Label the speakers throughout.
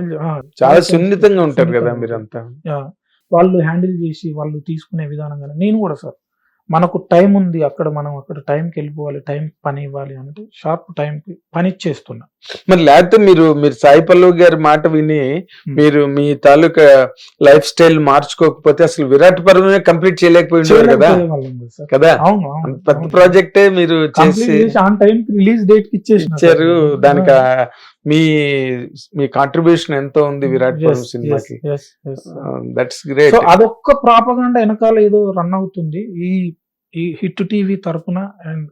Speaker 1: Handle
Speaker 2: చాలా సున్నితంగా ఉంటారు కదా మీరంతా.
Speaker 1: వాళ్ళు హ్యాండిల్ చేసి వాళ్ళు తీసుకునే విధానం కానీ నేను కూడా సార్ మనకు టైం ఉంది అక్కడ మనం అక్కడ టైంకి వెళ్ళిపోవాలి టైం పని ఇవ్వాలి అంటే షార్ప్ టైంకి పని ఇచ్చేస్తున్నా
Speaker 2: మరి లేకపోతే మీరు మీరు సాయి పల్లవి గారి మాట విని మీరు మీ తాలూకా లైఫ్ స్టైల్ మార్చుకోకపోతే అసలు విరాట్ పర్వమే కంప్లీట్ చేయలేకపోయి ఉండేవారు కదా.
Speaker 1: కదా అవును
Speaker 2: పెద్ద ప్రాజెక్టే మీరు చేసి
Speaker 1: ఆన్ టైం రిలీజ్ డేట్
Speaker 2: ఇచ్చారు దానికి మీ మీ కాంట్రిబ్యూషన్ ఎంతో ఉంది విరాట్ పర్వం సినిమాకి. దట్స్ గ్రేట్
Speaker 1: సో అదొక్క ప్రాపగండ వెనకాల ఏదో రన్ అవుతుంది. ఈ ఈ హిట్ టీవీ తరపున అండ్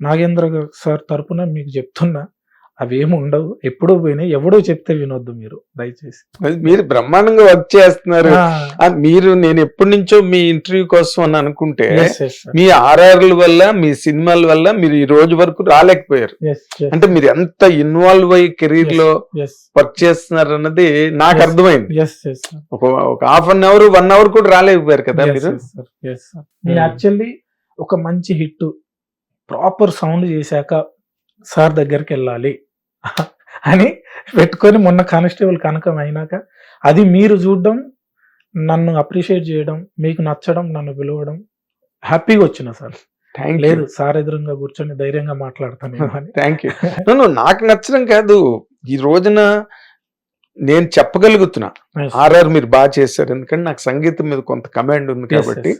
Speaker 1: నాగేంద్ర గారు సార్ తరపున మీకు చెప్తున్నా. అవేమి ఉండవు. ఎప్పుడో పోయినాయి ఎవడో చెప్తే వినొద్దు మీరు దయచేసి.
Speaker 2: మీరు బ్రహ్మాండంగా వర్క్ చేస్తున్నారు. మీరు నేను ఎప్పటి నుంచో మీ ఇంటర్వ్యూ కోసం అని అనుకుంటే. మీ ఆర్ఆర్ల వల్ల మీ సినిమాల వల్ల మీరు ఈ రోజు వరకు రాలేకపోయారు. అంటే మీరు ఎంత ఇన్వాల్వ్ అయ్యి
Speaker 1: కెరీర్లో
Speaker 2: వర్క్ చేస్తున్నారు అన్నది నాకు. అర్థమైంది.
Speaker 1: Yes, yes, sir.
Speaker 2: ఒక half an hour one hour కూడా రాలేకపోయారు కదా మీరు.
Speaker 1: నేను
Speaker 2: Hmm.
Speaker 1: యాక్చువల్లీ ఒక మంచి హిట్ ప్రాపర్ సౌండ్ చేశాక సార్ దగ్గరికి వెళ్ళాలి. అని పెట్టుకొని మొన్న కానిస్టేబుల్ కనకం అయినాక అది మీరు చూడడం నన్ను అప్రిషియేట్ చేయడం మీకు నచ్చడం నన్ను పిలవడం హ్యాపీగా వచ్చిన సార్. లేదు సార్ ఎదురుగా కూర్చొని ధైర్యంగా మాట్లాడతాను
Speaker 2: థ్యాంక్ యూ నాకు నచ్చడం కాదు. ఈ రోజున నేను చెప్పగలుగుతున్నా. ఆర్ఆర్ మీరు బాగా చేశారు. ఎందుకంటే నాకు సంగీతం మీద కొంత కమాండ్ ఉంది కాబట్టి.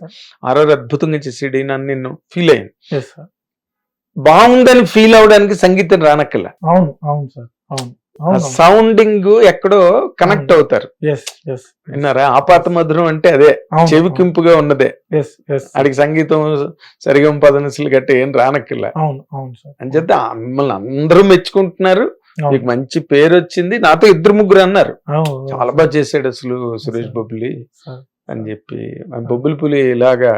Speaker 2: ఆర్ఆర్ అద్భుతంగా చేసాడు అని నేను ఫీల్ అయ్యాను. బాగుందని ఫీల్ అవడానికి సంగీతం రానక్కల
Speaker 1: అవును అవును సార్ అవును
Speaker 2: సౌండింగ్ ఎక్కడో కనెక్ట్. అవుతారు. విన్నారా? ఆపాత మధురం అంటే అదే. చెవికింపుగా ఉన్నదే. ఆడికి సంగీతం సరిగం పదనసులు గట్టి ఏం రానక్కల
Speaker 1: అవును అవును సార్.
Speaker 2: అని చెప్తే మిమ్మల్ని అందరూ మెచ్చుకుంటున్నారు. మీకు మంచి పేరు వచ్చింది. నాతో ఇద్దరు ముగ్గురు అన్నారు. చాలా బాగా చేశాడు అసలు సురేష్ బొబ్బులి. అని చెప్పి. బొబ్బులి పులి ఇలాగా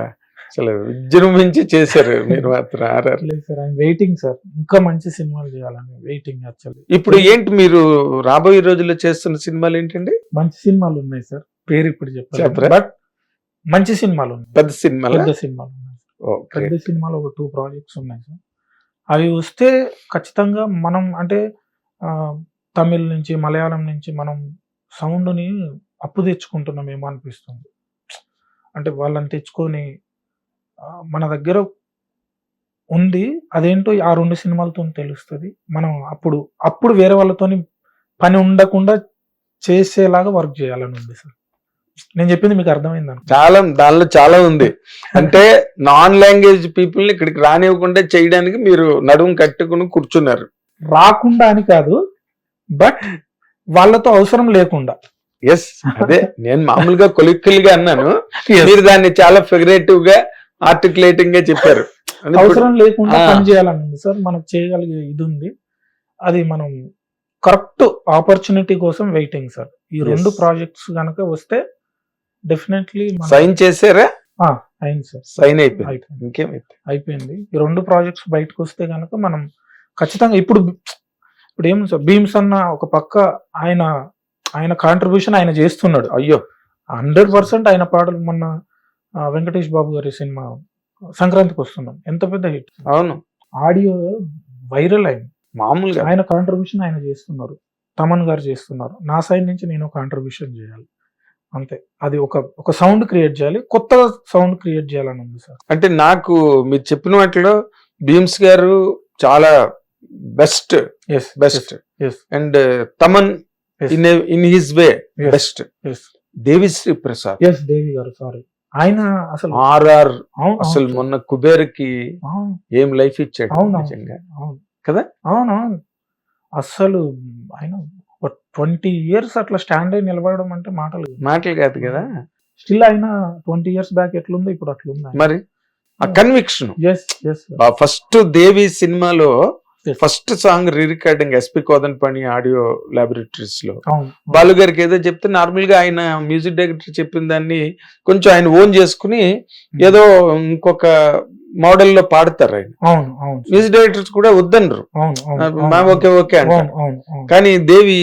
Speaker 2: అసలు విజృంభించి చేశారు మీరు మాత్రం ఆర్ఆర్
Speaker 1: లేదు సార్ ఐఎమ్ వెయిటింగ్ సార్. ఇంకా మంచి సినిమాలు చేయాలని వెయిటింగ్ యాక్చువల్లీ
Speaker 2: ఇప్పుడు ఏంటి మీరు రాబోయే రోజుల్లో చేస్తున్న సినిమాలు ఏంటండి?
Speaker 1: మంచి సినిమాలు ఉన్నాయి సార్. పేరు ఇప్పుడు
Speaker 2: చెప్పరా?
Speaker 1: చెప్పారు? బట్ మంచి సినిమాలు ఉన్నాయి.
Speaker 2: పెద్ద సినిమాలు?
Speaker 1: పెద్ద సినిమాలు ఉన్నాయి పెద్ద సినిమాలు ఒక టూ ప్రాజెక్ట్స్ ఉన్నాయి సార్. అవి వస్తే ఖచ్చితంగా మనం అంటే ఆ, తమిళ్ నుంచి మలయాళం నుంచి మనం సౌండ్ని అప్పు తెచ్చుకుంటున్నామేమో అనిపిస్తుంది. అంటే వాళ్ళని తెచ్చుకొని మన దగ్గర ఉంది. అదేంటో ఆ రెండు సినిమాలతో తెలుస్తుంది. మనం అప్పుడు అప్పుడు వేరే వాళ్ళతోని పని ఉండకుండా చేసేలాగా వర్క్ చేయాలని ఉంది సార్. నేను చెప్పింది మీకు అర్థమైంది
Speaker 2: చాలా దానిలో చాలా ఉంది. అంటే నాన్ లాంగ్వేజ్ పీపుల్ని ఇక్కడికి రానివ్వకుండా చేయడానికి మీరు నడుము కట్టుకుని కూర్చున్నారు.
Speaker 1: రాకుండా అని కాదు బట్ వాళ్ళతో అవసరం లేకుండా.
Speaker 2: ఎస్ అదే నేను మామూలుగా కొలిక్యుల్గా అన్నాను మీరు దాన్ని చాలా ఫిగరేటివ్గా ఆర్టికులేటింగ్గా చెప్పారు.
Speaker 1: అవసరం లేకుండా. పని చేయాలని సార్. మనకు చేయగలిగే ఇది ఉంది. అది మనం కరెక్ట్ ఆపర్చునిటీ కోసం వెయిటింగ్ సార్. ఈ రెండు. ప్రాజెక్ట్స్ కనుక వస్తే డెఫినెట్లీ
Speaker 2: సైన్ చేశారా?
Speaker 1: అయింది సార్.
Speaker 2: సైన్ అయిపోయింది. ఇంకేమైతే
Speaker 1: అయిపోయింది. ఈ రెండు ప్రాజెక్ట్స్ బయటకు వస్తే కనుక మనం ఖచ్చితంగా ఇప్పుడు ఇప్పుడు ఏం సార్? భీమ్స్ అన్న ఒక పక్క ఆయన ఆయన కాంట్రిబ్యూషన్ ఆయన చేస్తున్నాడు.
Speaker 2: అయ్యో.
Speaker 1: హండ్రెడ్ పర్సెంట్ ఆయన పాటలు మొన్న వెంకటేష్ బాబు గారి సినిమా సంక్రాంతికి వస్తున్నాం. ఎంత పెద్ద హిట్
Speaker 2: అవును.
Speaker 1: ఆడియో వైరల్ అయింది.
Speaker 2: మామూలుగా.
Speaker 1: ఆయన కాంట్రిబ్యూషన్ ఆయన చేస్తున్నారు. తమన్ గారు చేస్తున్నారు. నా సైడ్ నుంచి నేను కాంట్రిబ్యూషన్ చేయాలి. అంతే. అది ఒక ఒక సౌండ్ క్రియేట్ చేయాలి. కొత్త సౌండ్ క్రియేట్ చేయాలని ఉంది సార్.
Speaker 2: అంటే నాకు మీరు చెప్పిన వాటిలో భీమ్స్ గారు చాలా best
Speaker 1: yes
Speaker 2: best
Speaker 1: yes
Speaker 2: and Thaman in in his way best
Speaker 1: yes
Speaker 2: Devi Sri Prasad.
Speaker 1: Yes Devi garu sorry ఆయన అసలు
Speaker 2: ఆర్ఆర్ అసలు మొన్న కుబేర్కి
Speaker 1: అవును,
Speaker 2: ఏం లైఫ్ ఇచ్చాడు
Speaker 1: అవును,
Speaker 2: నిజంగా. కదా?
Speaker 1: అవును అవును. అసలు ఆయన ట్వంటీ ఇయర్స్ అట్లా స్టాండ్ అయి నిలబడడం అంటే మాటలు
Speaker 2: మాటలు కాదు కదా?
Speaker 1: స్టిల్ ఆయన ట్వంటీ ఇయర్స్ బ్యాక్ ఎట్లుందో ఇప్పుడు అట్లుంది
Speaker 2: మరి? ఆ కన్విక్షన్ ఫస్ట్ దేవి సినిమాలో. First song re recording SP కోదన్ పని ఆడియో
Speaker 1: లాబొరేటరీస్లో
Speaker 2: బాలు గారికి ఏదో చెప్తే నార్మల్గా ఆయన మ్యూజిక్ డైరెక్టర్ చెప్పిన దాన్ని కొంచెం ఆయన ఓన్ చేసుకుని ఏదో ఇంకొక మోడల్లో పాడతారు ఆయన. మ్యూజిక్ డైరెక్టర్స్ కూడా వద్దనరు. ఓకే ఓకే అంట కానీ దేవి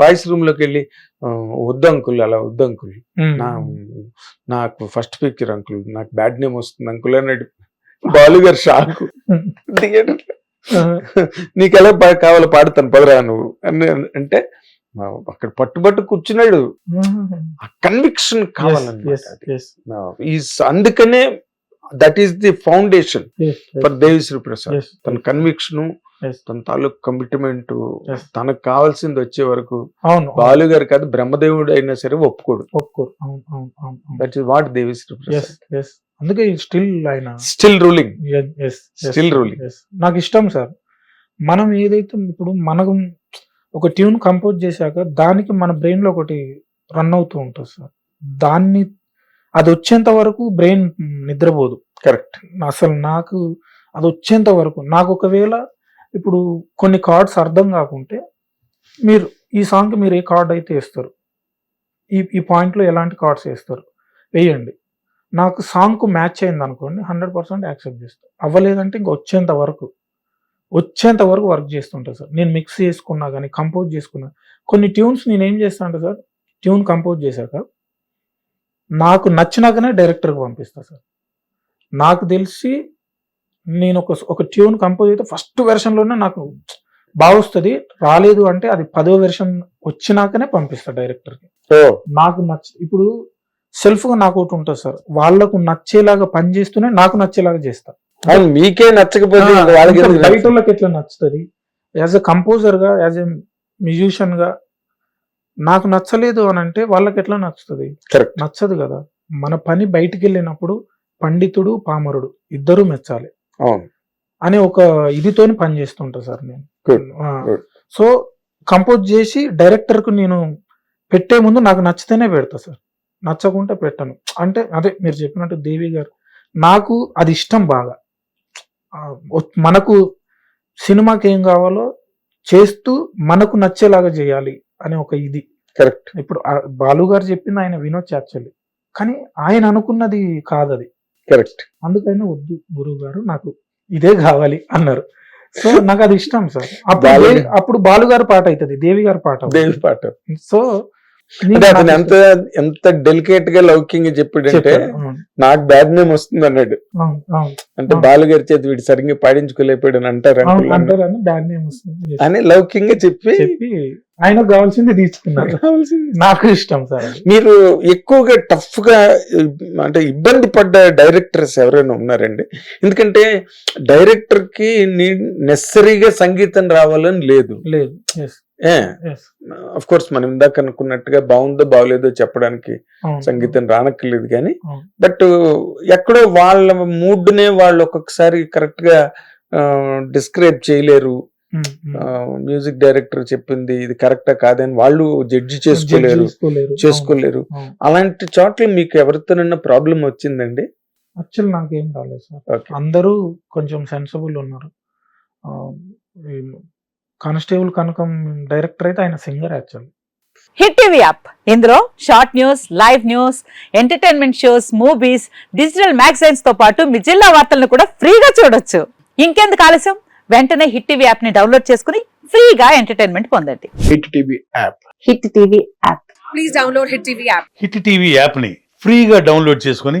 Speaker 2: వాయిస్ రూమ్లోకి వెళ్ళి "ఆ, వద్దు అంకుల్ అలా వద్దు అంకుల్.
Speaker 1: ఉమ్,
Speaker 2: నా నాకు ఫస్ట్ పిక్చర్ అంకుల్ నాకు బ్యాడ్ నేమ్ వస్తుంది అంకుల్ అన్నాడు బాలు గారు షాక్. థియేటర్ నీకు ఎలా కావాలో పాడుతాను పదరా నువ్వు. అని అంటే అక్కడ పట్టుబట్టు కూర్చున్నాడు. ఆ కన్విక్షన్ ఈజ్ అందుకనే that is the foundation for Devi Sri Prasad తన కన్విక్షన్. తన తాలూకు కమిట్మెంట్. తనకు కావాల్సింది వచ్చే వరకు బాలు గారు కాదు బ్రహ్మదేవుడు అయినా సరే ఒప్పుకోడు.
Speaker 1: అవును
Speaker 2: that is what Devi Sri Prasad
Speaker 1: అందుకే స్టిల్ ఆయన
Speaker 2: స్టిల్ రూలింగ్ ruling.
Speaker 1: yes. నాకు ఇష్టం సార్. మనం ఏదైతే ఇప్పుడు మనకు ఒక ట్యూన్ కంపోజ్ చేశాక దానికి మన బ్రెయిన్లో ఒకటి రన్ అవుతూ ఉంటుంది సార్. దాన్ని అది వచ్చేంత వరకు బ్రెయిన్ నిద్రపోదు.
Speaker 2: కరెక్ట్
Speaker 1: అసలు నాకు అది వచ్చేంత వరకు నాకు ఒకవేళ ఇప్పుడు కొన్ని కార్డ్స్ అర్థం కాకుంటే మీరు ఈ సాంగ్కి మీరు ఏ కార్డ్ అయితే వేస్తారు? ఈ ఈ పాయింట్లో ఎలాంటి కార్డ్స్ వేస్తారు? వేయండి. నాకు సాంగ్కు మ్యాచ్ అయింది అనుకోండి హండ్రెడ్ పర్సెంట్ యాక్సెప్ట్ చేస్తాను అవ్వలేదంటే ఇంకా వచ్చేంత వరకు వచ్చేంత వరకు వర్క్ చేస్తుంటా సార్. నేను మిక్స్ చేసుకున్నా కానీ కంపోజ్ చేసుకున్నా. కొన్ని ట్యూన్స్ నేను ఏం చేస్తా అంటే సార్ ట్యూన్ కంపోజ్ చేశాక నాకు నచ్చినాకనే డైరెక్టర్కి పంపిస్తా సార్. నాకు తెలిసి నేను ఒక ఒక ట్యూన్ కంపోజ్ అయితే ఫస్ట్ వెర్షన్లోనే నాకు బాగా వస్తుంది రాలేదు అంటే అది పదో వెర్షన్ వచ్చినాకనే పంపిస్తా డైరెక్టర్కి నాకు నచ్చ ఇప్పుడు సెల్ఫ్గా నాకు ఒకటి ఉంటుంది సార్. వాళ్ళకు నచ్చేలాగా పని చేస్తూనే నాకు నచ్చేలాగా చేస్తా
Speaker 2: అవును మీకే నచ్చకపోతే వాళ్ళకి
Speaker 1: బయట? వాళ్ళకి ఎట్లా నచ్చుతుంది? యాజ్ ఎ కంపోజర్గా యాజ్ ఎ మ్యూజిషియన్గా నాకు నచ్చలేదు అని అంటే వాళ్ళకి ఎట్లా నచ్చుతుంది. నచ్చదు కదా. మన పని బయటికి వెళ్ళినప్పుడు పండితుడు పామరుడు ఇద్దరు మెచ్చాలి అనే ఒక ఇదితోని పని చేస్తుంటా సార్ నేను. సో కంపోజ్ చేసి డైరెక్టర్కు నేను పెట్టే ముందు నాకు నచ్చితేనే పెడతా సార్. నచ్చకుంటే పెట్టను. అంటే అదే మీరు చెప్పినట్టు దేవి గారు నాకు అది ఇష్టం బాగా. మనకు సినిమాకి ఏం కావాలో చేస్తూ మనకు నచ్చేలాగా చేయాలి అనే ఒక ఇది.
Speaker 2: కరెక్ట్.
Speaker 1: ఇప్పుడు బాలు గారు చెప్పింది ఆయన వినొచ్చు యాక్చువల్లీ. కానీ ఆయన అనుకున్నది కాదు అది
Speaker 2: కరెక్ట్.
Speaker 1: అందుకని వద్దు గురువు గారు నాకు ఇదే కావాలి అన్నారు. సో నాకు అది ఇష్టం సార్. అప్పుడు
Speaker 2: బాలు-
Speaker 1: అప్పుడు బాలు గారి పాట అవుతుంది దేవి గారి పాట.
Speaker 2: దేవి పాట.
Speaker 1: సో
Speaker 2: అంటే అతను ఎంత ఎంత డెలికేట్గా లౌకికంగా చెప్పాడంటే నాకు బ్యాడ్ నేమ్ వస్తుంది అన్నాడు. అంటే
Speaker 1: అవును.
Speaker 2: బాలు గారి చేతి వీడు సరిగ్గా పాడించుకోలేకపోయాడు అని అంటారు అని లౌకికంగా చెప్పి
Speaker 1: ఆయనకు కావాల్సింది తీసుకున్నారు. నాకు ఇష్టం సార్.
Speaker 2: మీరు ఎక్కువగా టఫ్గా అంటే ఇబ్బంది పడ్డ డైరెక్టర్స్ ఎవరైనా ఉన్నారండి? ఎందుకంటే డైరెక్టర్కి నెసరీగా సంగీతం రావాలని లేదు.
Speaker 1: లేదు.
Speaker 2: అఫ్ కోర్స్ మనం ఇందాక అనుకున్నట్టుగా బాగుందో బాగలేదో చెప్పడానికి సంగీతం రానక్కర్లేదు కానీ. బట్ ఎక్కడో వాళ్ళ మూడ్ నే వాళ్ళు ఒక్కొక్కసారి కరెక్ట్గా డిస్క్రైబ్ చేయలేరు. మ్యూజిక్ డైరెక్టర్ చెప్పింది ఇది కరెక్టా కాదని వాళ్ళు జడ్జి చేసుకోలేరు.
Speaker 1: చేసుకోలేరు.
Speaker 2: అలాంటి చోట్ల మీకు ఎవరితోనైనా ప్రాబ్లం వచ్చిందండి?
Speaker 1: యాక్చువల్ నాకేం రాలేదు సార్. అందరూ కొంచెం సెన్సిబుల్ ఉన్నారు. కానిస్టేబుల్ కనకం డైరెక్టర్ అయితే ఆయన singer actual.
Speaker 3: Hit TV app. ఇందులో short news live news entertainment shows movies digital మ్యాగజైన్స్తో పాటు మీ జిల్లా వార్తలను కూడా ఫ్రీగా చూడొచ్చు. ఇంకెందుకు ఆలస్యం? వెంటనే హిట్ టీవీ యాప్ని డౌన్లోడ్ చేసుకుని ఫ్రీగా ఎంటర్టైన్మెంట్ పొందండి.
Speaker 4: Hit TV app.
Speaker 3: Hit TV app.
Speaker 5: Please download Hit TV app.
Speaker 6: Hit TV యాప్ని ఫ్రీగా డౌన్లోడ్ చేసుకొని